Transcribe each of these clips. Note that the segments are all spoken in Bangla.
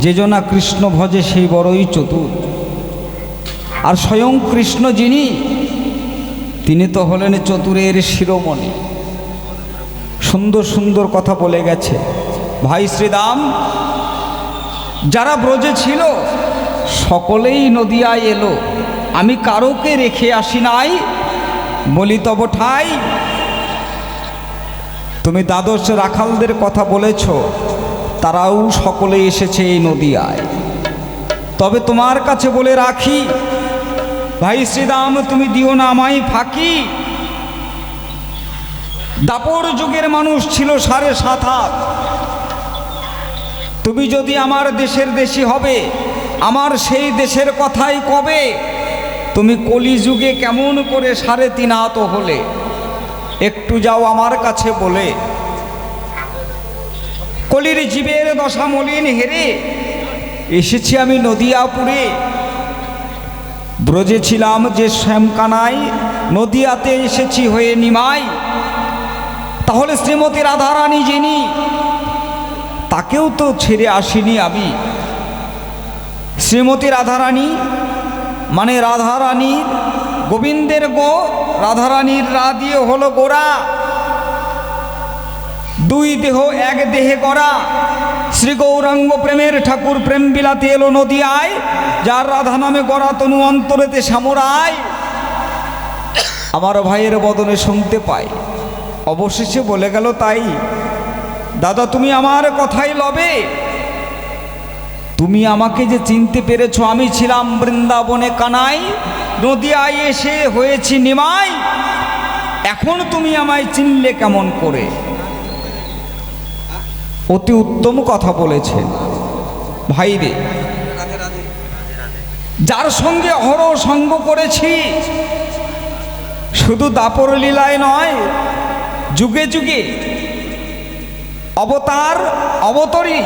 যে জনা কৃষ্ণ ভজে সেই বড়ই চতুর। আর স্বয়ং কৃষ্ণ যিনি, তিনি তো হলেন চতুরের শিরোমণি। সুন্দর সুন্দর কথা বলে গেছে। ভাই শ্রীদাম, যারা ব্রজে ছিল, সকলেই নদিয়ায় এলো। আমি কারোকে রেখে আসি নাই, বলি তব ঠাই। তুমি দ্বাদশ রাখালদের কথা বলেছ তারাও সকলে এসেছে এই নদিয়ায়। তবে তোমার কাছে বলে রাখি, ভাই শ্রীদাম, তুমি দিও না আমায় ফাঁকি। দাপর যুগের মানুষ ছিল সাড়ে সাত হাত। তুমি যদি আমার দেশের দেশি হবে, আমার সেই দেশের কথাই কবে? তুমি কলিযুগে কেমন করে সাড়ে তিন হাত হলে? একটু যাও আমার কাছে বলে। কলির জীবের দশা মলিন হেরে। এসেছি আমি নদিয়াপুরে। ব্রজে ছিলাম যে শ্যামকানাই নদিয়াতে এসেছি হয়ে নিমাই। তাহলে শ্রীমতী রাধারানী যিনি, তাকেও তো ছেড়ে আসিনি আমি। শ্রীমতী রাধারানী মানে রাধারানীর গোবিন্দের গো, রাধারানীর রা দিয়ে হলো গোড়া দুই দেহ এক দেহে করা। শ্রী গৌরাঙ্গ প্রেমের ঠাকুর প্রেম বিলাতে এলো নদিয়ায়, যার রাধা নামে গড়া তনু অন্তরেতে সামরায়। আমার ভাইয়ের বদনে শুনতে পাই অবশেষে বলে গেল, তাই, দাদা, তুমি আমার কথাই লবে। তুমি আমাকে যে চিনতে পেরেছ, আমি ছিলাম বৃন্দাবনে কানাই, নদিয়ায় এসে হয়েছি নিমাই। এখন তুমি আমায় চিনলে কেমন করে? অতি উত্তম কথা বলেছে। ভাইরে যার সঙ্গে অহর সঙ্গ করেছি, শুধু দাপর লীলায় নয়, যুগে যুগে অবতার, অবতরী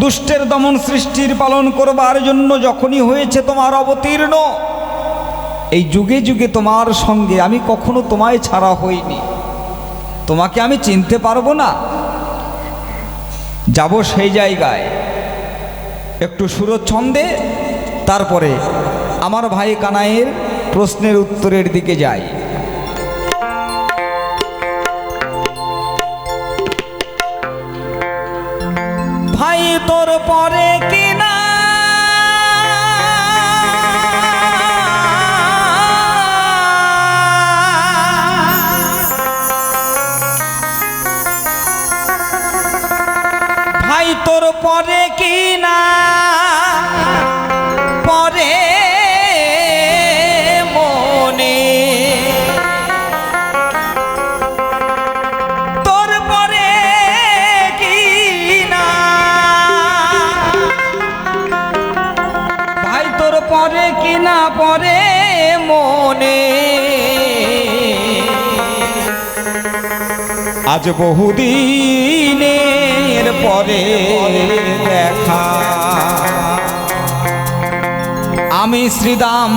দুষ্টের দমন সৃষ্টির পালন করবার জন্য যখনই হয়েছে তোমার অবতীর্ণ, এই যুগে যুগে তোমার সঙ্গে আমি কখনো তোমায় ছাড়া হইনি। তোমাকে আমি চিনতে পারব না। যাব সেই জায়গায়। একটু সুরচ্ছন্দে তারপরে আমার ভাই কানাইয়ের প্রশ্নের উত্তরের দিকে যাই। ভাই, তোর পরে কিনা কিনা পরে মনে। আজ বহুদিনের পরে দেখা। আমি শ্রীদাম,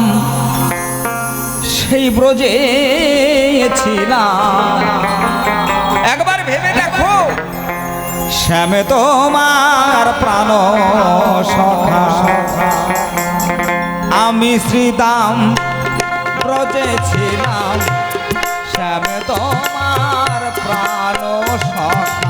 সেই ব্রজে ছিলাম। একবার ভেবে দেখো, শ্যামে তোমার প্রাণ সখা। আমি শ্রীদাম ব্রজে ছিলাম। শ্যামে তোমার প্রাণ সখা।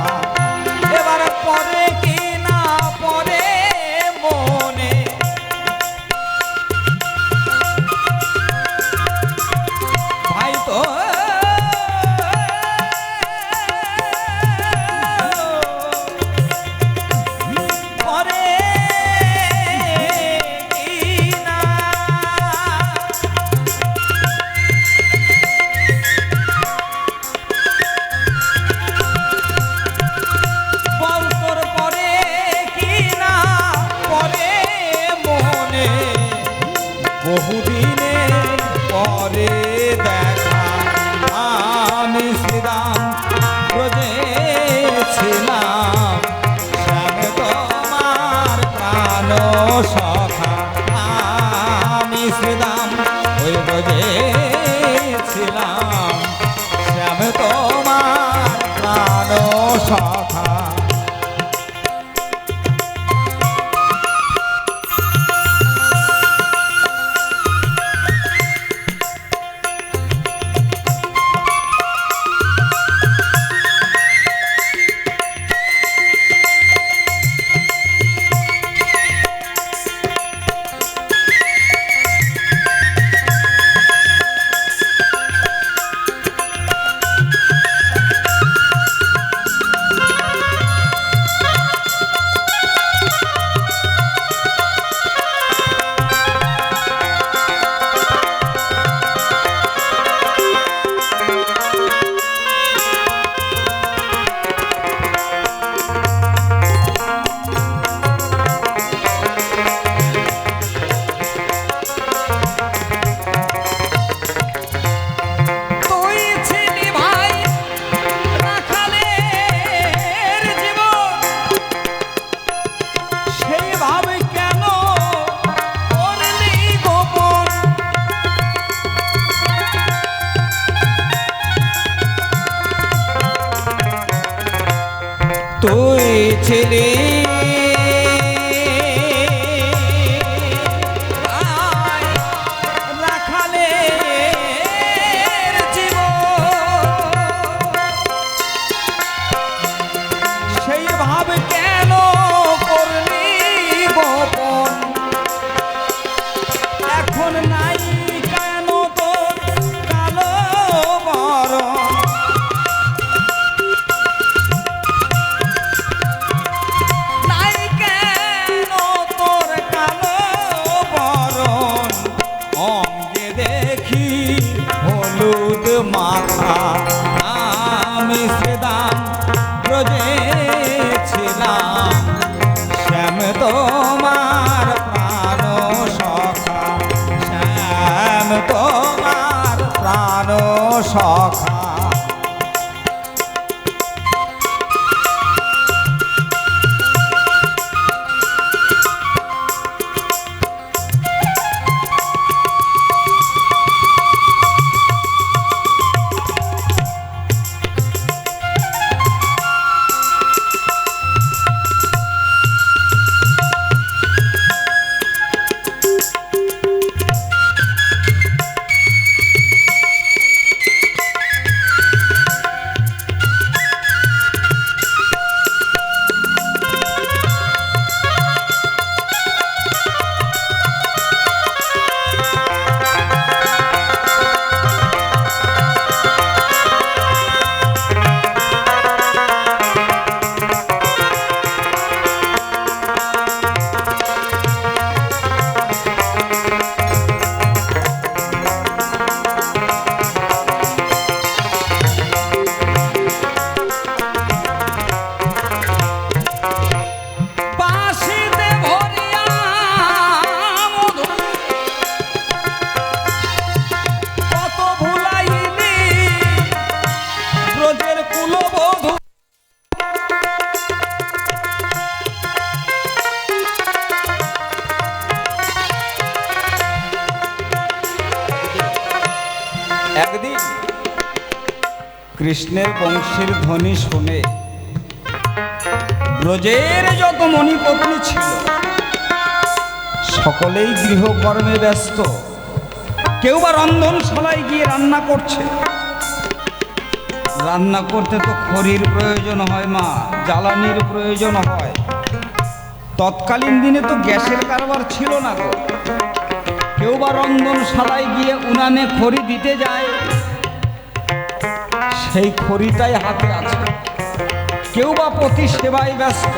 সকলেই গৃহকর্মে ব্যস্ত। কেউ বা রন্ধনশালায় গিয়ে রান্না করছে। রান্না করতে তো খড়ির প্রয়োজন হয় মা, জ্বালানির প্রয়োজন হয়। তৎকালীন দিনে তো গ্যাসের কারবার ছিল না গো। কেউ বা রন্ধনশালায় গিয়ে উনানে খড়ি দিতে যায়। সেই খড়িটাই হাতে আছে। কেউ বা প্রতি সেবায় ব্যস্ত।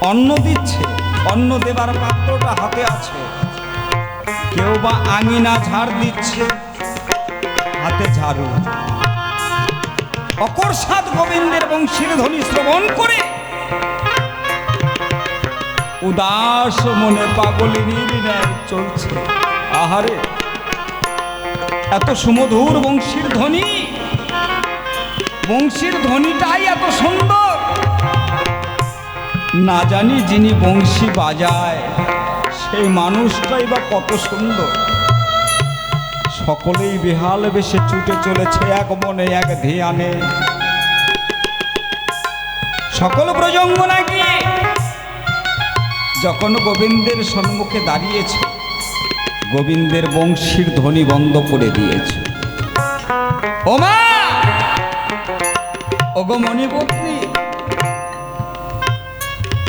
অন্ন দিচ্ছে। অন্ন দেবার পাত্রটা হাতে আছে। কেউ বা আঙিনা ঝাড় দিচ্ছে, হাতে ঝাড়ু। অকর্ষাৎ গোবিন্দের বংশীর ধ্বনি শ্রবণ করে উদাস মনে পাগলিনীর ন্যায় চলছে। আহারে, এত সুমধুর বংশীর ধ্বনি, বংশীর ধ্বনিটাই এত সুন্দর। না জানি যিনি বংশী বাজায়, সেই মানুষটাই বা কত সুন্দর। সকলেই বেহাল বেশে ছুটে চলেছে এক মনে এক ধ্যানে। সকল প্রজঙ্গনা গিয়ে যখন গোবিন্দের সম্মুখে দাঁড়িয়েছে, গোবিন্দের বংশীর ধ্বনি বন্ধ করে দিয়েছে। ওমা! ওগো মণিপত্নী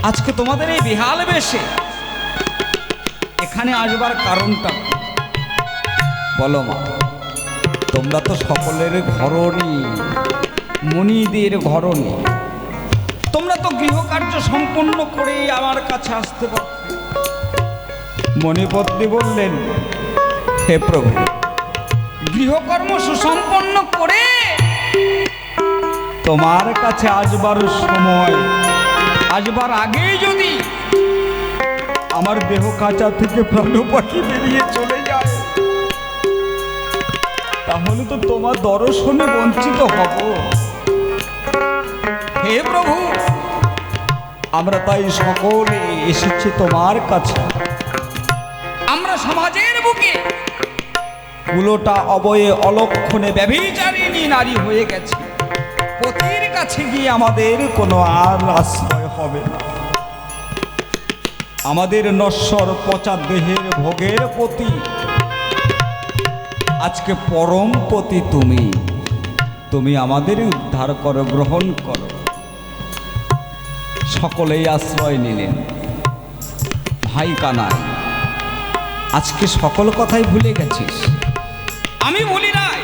আজকে তোমাদের এই বিহাল বেশে এখানে আসবার কারণটা বলো মা, তোমরা তো সকলের ঘরণী মণিদের ঘরণী। তোমরা তো গৃহকার্য সম্পন্ন করেই আমার কাছে আসতে পারো মণিপত্নী বললেন, হে প্রভু, গৃহকর্ম সুসম্পন্ন করে তোমার কাছে আসবার সময় আসবার আগেই যদি আমার দেহ কাঁচা থেকে প্রাণ পাখি বেরিয়ে চলে যায়, তাহলে তো তোমার দর্শনে বঞ্চিত হব। হে প্রভু, আমরা তাই সকলে এসেছি তোমার কাছে। আমরা সমাজের বুকে কুলোটা অবয়ে অলক্ষণে ব্যভিচারিণী নারী হয়ে গেছে। পতির কাছে গিয়ে আমাদের কোনো আর আশ্রয় হবে। না আমাদের নশ্বর পচা দেহের ভোগের প্রতি। আজকে পরম পতি তুমি। তুমি আমাদের উদ্ধার করো গ্রহণ করো। সকলেই আশ্রয় নিলেন। ভাই কানাই আজকে সকল কথাই ভুলে গেছিস? আমি বলি নাই।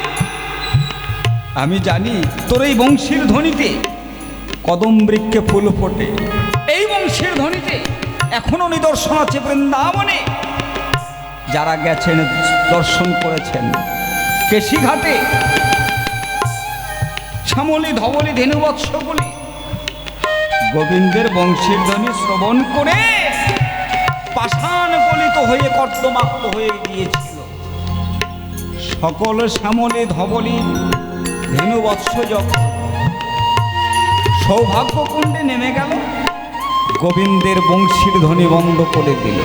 আমি জানি তোর এই বংশীর ধ্বনিতে কদম বৃক্ষে ফুল ফোটে। এই বংশের ধ্বনিতে এখনও নিদর্শন আছে বৃন্দাবনে। যারা গেছেন দর্শন করেছেন। কেশিঘাটে শ্যামলি ধবলি ধেনুবৎসগুলি গোবিন্দের বংশীর ধ্বনি শ্রবণ করে পাষাণ গলিত হয়ে কর্দমাক্ত হয়ে গিয়েছিল। সকল শ্যামলি ধবলি ধেনুবৎস যখন সৌভাগ্যকুণ্ডে নেমে গেল। গোবিন্দের বংশীর ধ্বনি বন্ধ করে দিল।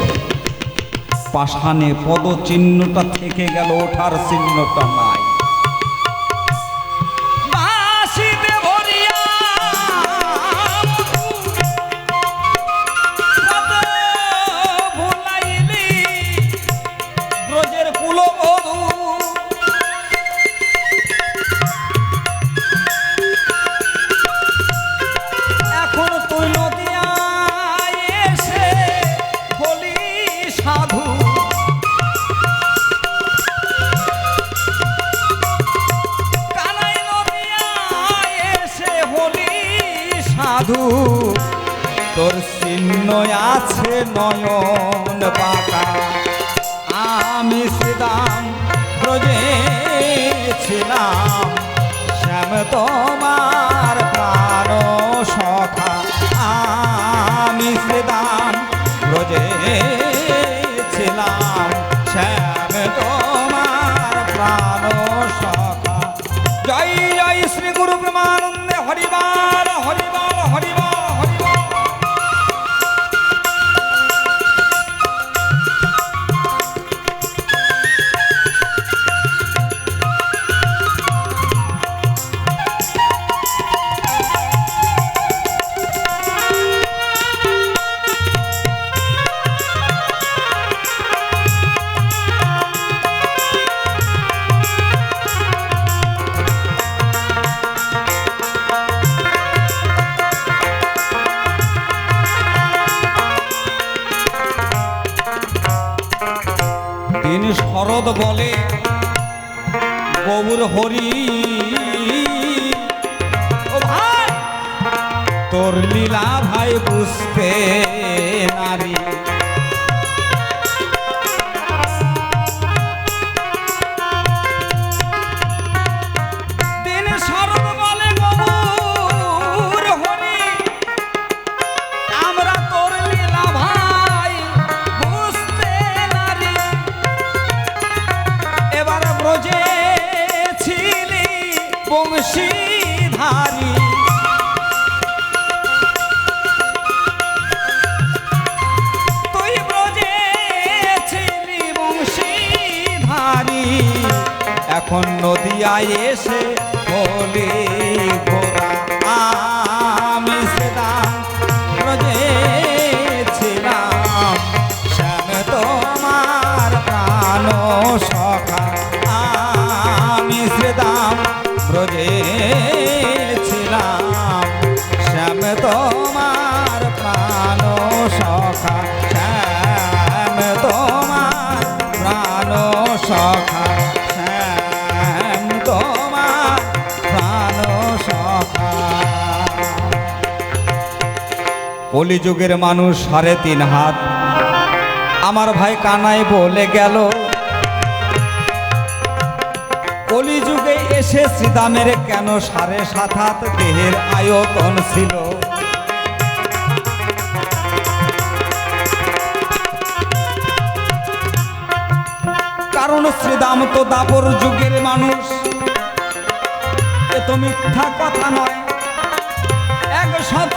পাষাণে পদচিহ্নটা থেকে গেল ওঠার চিহ্নটা নাই আছে নয়ন পাকা আমি সেদাম রোজে ছিলাম শ্যাম তোমার প্রাণ সখা। আমি সেদাম ব্রজে কলিযুগের মানুষ সাড়ে তিন হাত। আমার ভাই কানাই বলে গেল, কলিযুগে এসে শ্রীদামের কেন সাড়ে সাত হাত? দেহের আয়তন ছিল। কারণ শ্রীদাম তো দাপর যুগের মানুষ, এ মিথ্যা কথা নয়। এক শত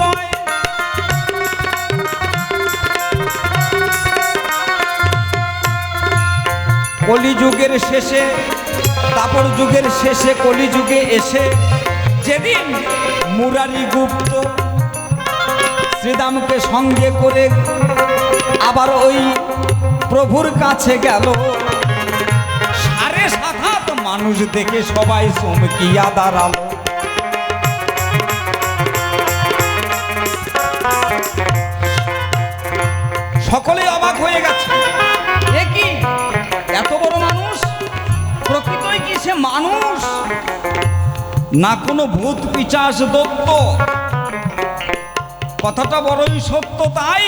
রয়। কলিযুগের শেষে, তাপর যুগের শেষে কলি যুগে এসে যেদিন মুরারি গুপ্ত শ্রীদামকে সঙ্গে করে আবার ওই প্রভুর কাছে গেল। সাড়ে সাত মানুষ দেখে সবাই চমকিয়া দাঁড়াল। মানুষ। না কোনো ভূত পিচাস দত্ত। কথাটা বড়ই সত্য তাই,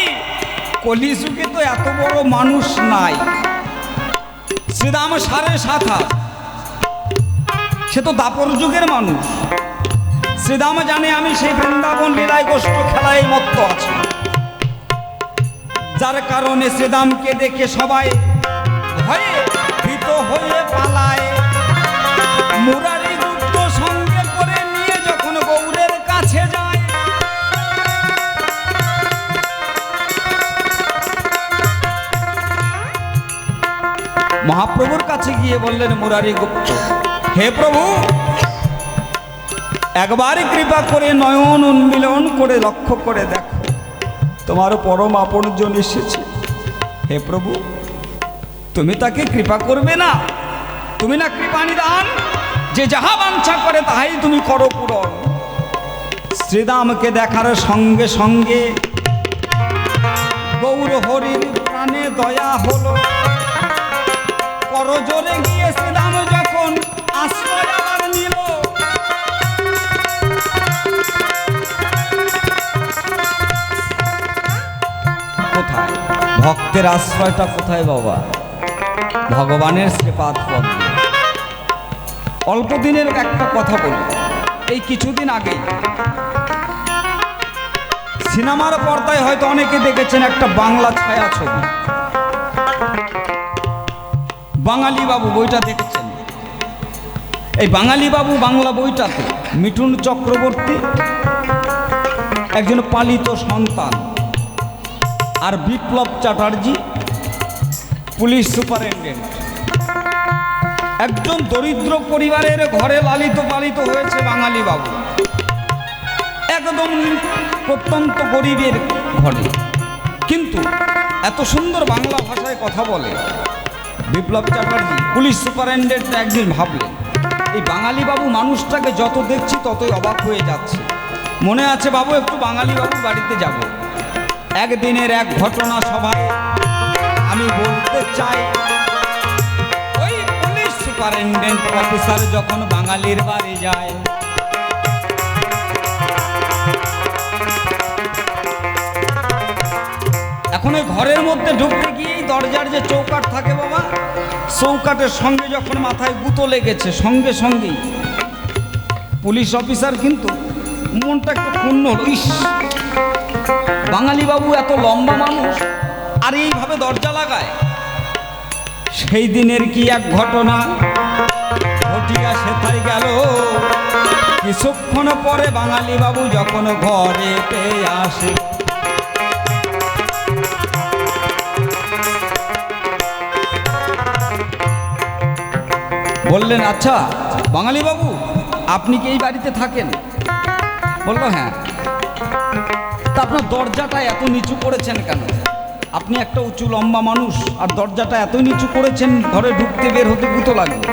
কলিযুগে তো এত বড় মানুষ নাই। শ্রীরাম সাড়ে সাত হাত। সে তো দাপর যুগের মানুষ। শ্রীরাম জানে আমি সেই বৃন্দাবন লীলায় গোষ্ঠ খেলায় মত্ত আছি। যার কারণে শ্রীরামকে দেখে সবাই ভয়ে ভীত হয়ে পালায়। মহাপ্রভুর কাছে গিয়ে বললেন, মুরারি গুপ্ত, হে প্রভু, একবার কৃপা করে নয়ন উন্মিলন করে লক্ষ্য করে দেখো, তোমার পরম আপনজন এসেছে। হে প্রভু, তুমি তাকে কৃপা করবে না? তুমি না কৃপা নিদান? যে যাহা বাঞ্ছা করে, তাহাই তুমি করো পূরণ। শ্রীদামকে দেখার সঙ্গে সঙ্গে গৌর হরির প্রাণে দয়া হলো। করজোরে গিয়ে শ্রীদাম যখন আশ্রয় আবার নিল। কোথায়? ভক্তের আশ্রয়টা কোথায় বাবা? ভগবানের শ্রীপাদ অল্প দিনের একটা কথা বলি। এই কিছুদিন আগেই সিনেমার পর্দায় হয়তো অনেকে দেখেছেন একটা বাংলা ছায়া ছবি। বাঙালি বাবু বইটা দেখেছেন? এই বাঙালি বাবু বাংলা বইটাতে মিঠুন চক্রবর্তী একজন পালিত সন্তান আর বিপ্লব চ্যাটার্জি পুলিশ সুপারিনটেন্ডেন্ট। একজন দরিদ্র পরিবারের ঘরে লালিত পালিত হয়েছে বাঙালি বাবু। একদম প্রত্যন্ত গরিবের ঘরে। কিন্তু এত সুন্দর বাংলা ভাষায় কথা বলে। বিপ্লব চ্যাটার্জি, পুলিশ সুপারিনটেন্ডেন্ট একদিন ভাবলেন, এই বাঙালি বাবু মানুষটাকে যত দেখছি ততই অবাক হয়ে যাচ্ছে। মনে আছে বাবু, একটু বাঙালি বাবু বাড়িতে যাব। একদিনের এক ঘটনা সভায় আমি বলতে চাই, ওই পুলিশ সুপারিনটেন্ডেন্ট অফিসার যখন বাঙালির বাড়ি যায় এখন ওই ঘরের মধ্যে ঢুকতে গিয়েই দরজার যে চৌকাট থাকে বাবা চৌকাটের সঙ্গে যখন মাথায় গুঁতো লেগেছে, সঙ্গে সঙ্গেই। পুলিশ অফিসার কিন্তু মনটা একটু পূর্ণ ইস! বাঙালি বাবু এত লম্বা মানুষ, আর এইভাবে দরজা লাগায়? সেই দিনের কি এক ঘটনা? ঘটিয়া সেথায় গেল। কিছুক্ষণ পরে বাঙালি বাবু যখন ঘরেতে আসে বললেন আচ্ছা বাঙালি বাবু, আপনি কি এই বাড়িতে থাকেন? বলল হ্যাঁ। তা আপনার দরজাটা এত নিচু করেছেন কেন? আপনি একটা উঁচু লম্বা মানুষ, আর দরজাটা এত নিচু করেছেন, ঘরে ঢুকতে বের হতে গুতো লাগবে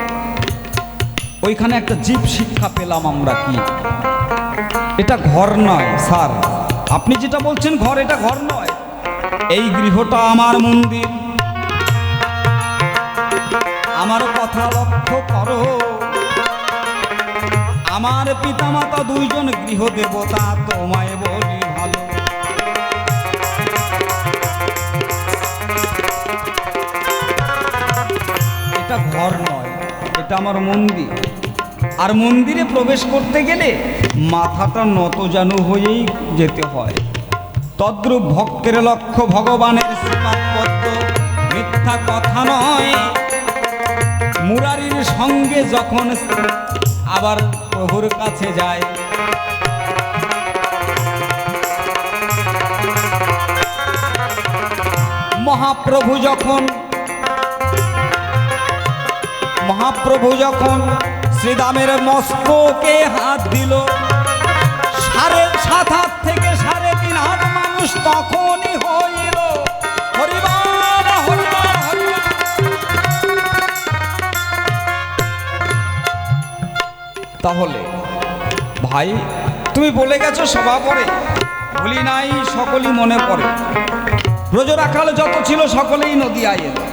ওইখানে একটা জীব শিক্ষা পেলাম আমরা কি? এটা ঘর নয়, স্যার। আপনি যেটা বলছেন, ঘর, এটা ঘর নয়। এই গৃহটা আমার মন্দির আমার কথা লক্ষ্য করো। আমার পিতামাতা দুইজন গৃহ দেবতা, তোমায় বলি ভালো। এটা ঘর নয়, এটা আমার মন্দির। আর মন্দিরে প্রবেশ করতে গেলে মাথাটা নত জানু হয়েই যেতে হয়। তদ্রূপ ভক্তের লক্ষ্য ভগবানের মিথ্যা কথা নয় সঙ্গে যখন আবার প্রভুর কাছে যায়। মহাপ্রভু যখন মহাপ্রভু যখন শ্রীদামের মস্তকে হাত দিল, সাড়ে সাত হাত থেকে সাড়ে তিন হাত মানুষ তখনই তাহলে। ভাই, তুমি বলে গেছো সভা পরে। ভুলি নাই, সকলই মনে পড়ে। ব্রজরাখাল যত ছিল, সকলেই নদীয়ায় এলো।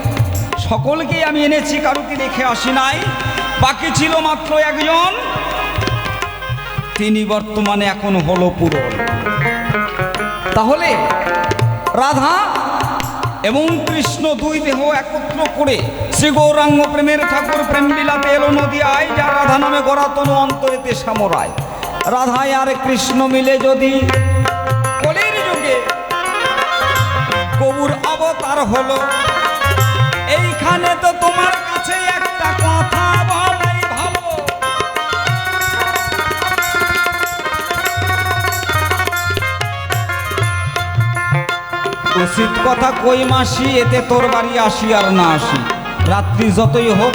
সকলকেই আমি এনেছি, কারুকে রেখে আসি নাই। বাকি ছিল মাত্র একজন। তিনি বর্তমানে এখন হলো পূরণ তাহলে, রাধা এবং কৃষ্ণ দুই দেহ একত্র করে শ্রী গৌরাঙ্গ প্রেমের ঠাকুর প্রেম বিলাতে এলো আয় যা রাধা নামে গড়াতনু অন্তরেতে সামরায়। রাধায় আর কৃষ্ণ মিলে যদি কলির যুগে কবুর অবতার হলো। উচিত কথা কই মাসি, এতে তোর বাড়ি আসি আর না আসি। রাত্রি যতই হোক,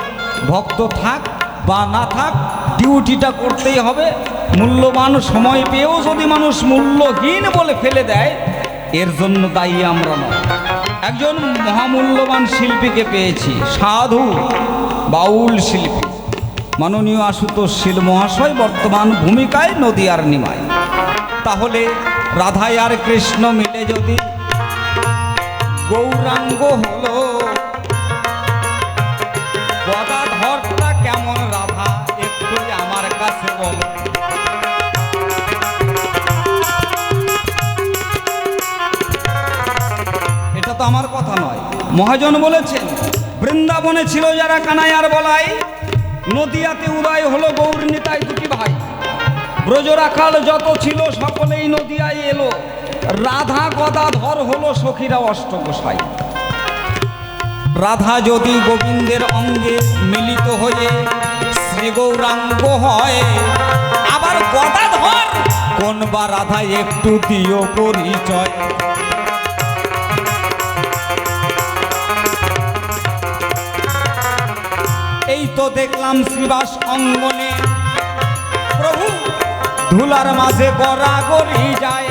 ভক্ত থাক বা না থাক, ডিউটিটা করতেই হবে। মূল্যবান সময় পেয়েও যদি মানুষ মূল্যহীন বলে ফেলে দেয়, এর জন্য দায়ী আমরা নয়। একজন মহামূল্যবান শিল্পীকে পেয়েছি, সাধু, বাউল শিল্পী। মাননীয় আশুতোষ শীল মহাশয় বর্তমান ভূমিকায় নদী আর নিমায় তাহলে রাধাই আর কৃষ্ণ মিলে যদি গৌরাঙ্গ হলো। গদাধরটা কেমন রাধা একটু আমার কাছে বলো। এটা তো আমার কথা নয়। মহাজন বলেছেন, বৃন্দাবনে ছিল যারা কানায়ার বলাই, নদিয়াতে উদয় হলো গৌর নিতাই দুটি ভাই। ব্রজরাখাল যত ছিল, সকলেই নদিয়ায় এলো। রাধা গদাধর হলো সখীরা অষ্টগোসাই রাধা যদি গোবিন্দের অঙ্গে মিলিত হয়ে শ্রী গৌরাঙ্গ হয়, আবার গদাধর কোন বা রাধা একটু দিও পরিচয়? এই তো দেখলাম শ্রীবাস অঙ্গনে প্রভু ধুলার মাঝে গড়াগড়ি যায়।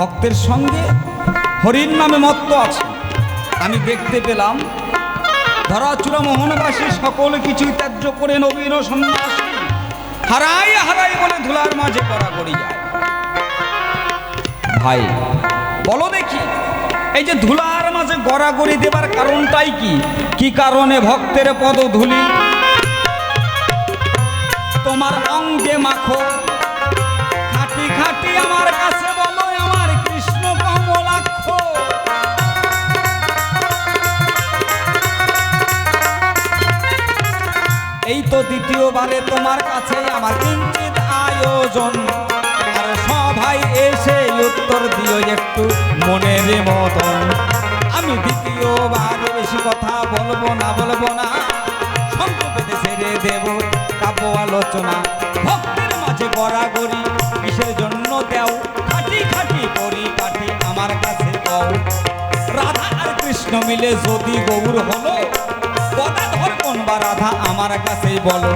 ভক্তের সঙ্গে হরির নামে মত্ত আছে। আমি দেখতে পেলাম, ধরাচূড়া মোহনবাসী সকল কিছুই ত্যায্য করে নবীন সন্ন্যাসী হারাই হারাই বলে ধুলার মাঝে করি যায়। ভাই, বলো দেখি, এই যে ধুলার মাঝে গড়াগড়ি দেবার কারণটাই কি? কি কারণে ভক্তের পদ ধুলি? তোমার অঙ্গে মাখো তো দ্বিতীয়বারে তোমার কাছে আমার কিঞ্চিত আয়োজন। আর সবাই এসে উত্তর দিও একটু মনের মতন। আমি দ্বিতীয়বার বেশি কথা বলব না বলব না। ছেড়ে দেব কাব্য আলোচনা। ভক্তের মাঝে কিসের জন্য দেও? খাটি খাটি করি কাটি আমার কাছে কও রাধা আর কৃষ্ণ মিলে যদি গৌর হলো গদাধর কোন বা আমার কাছেই বলো?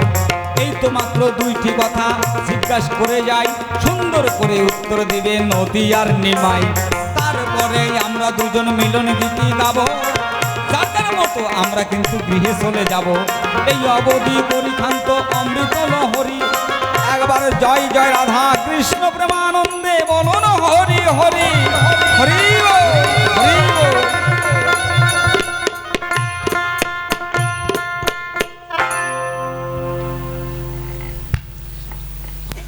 এই তো মাত্র দুইটি কথা। জিজ্ঞাসা করে যাই, সুন্দর করে উত্তর দিবে নদী আর নিমাই। তারপরে আমরা দুজন মিলন গীতি গাবো। যাদের মতো আমরা কিন্তু গৃহে চলে যাব। এই অবধি পরিখান্ত অমৃত হরি একবার জয় জয় রাধা কৃষ্ণ প্রেমানন্দে বলুন হরি হরি হরি।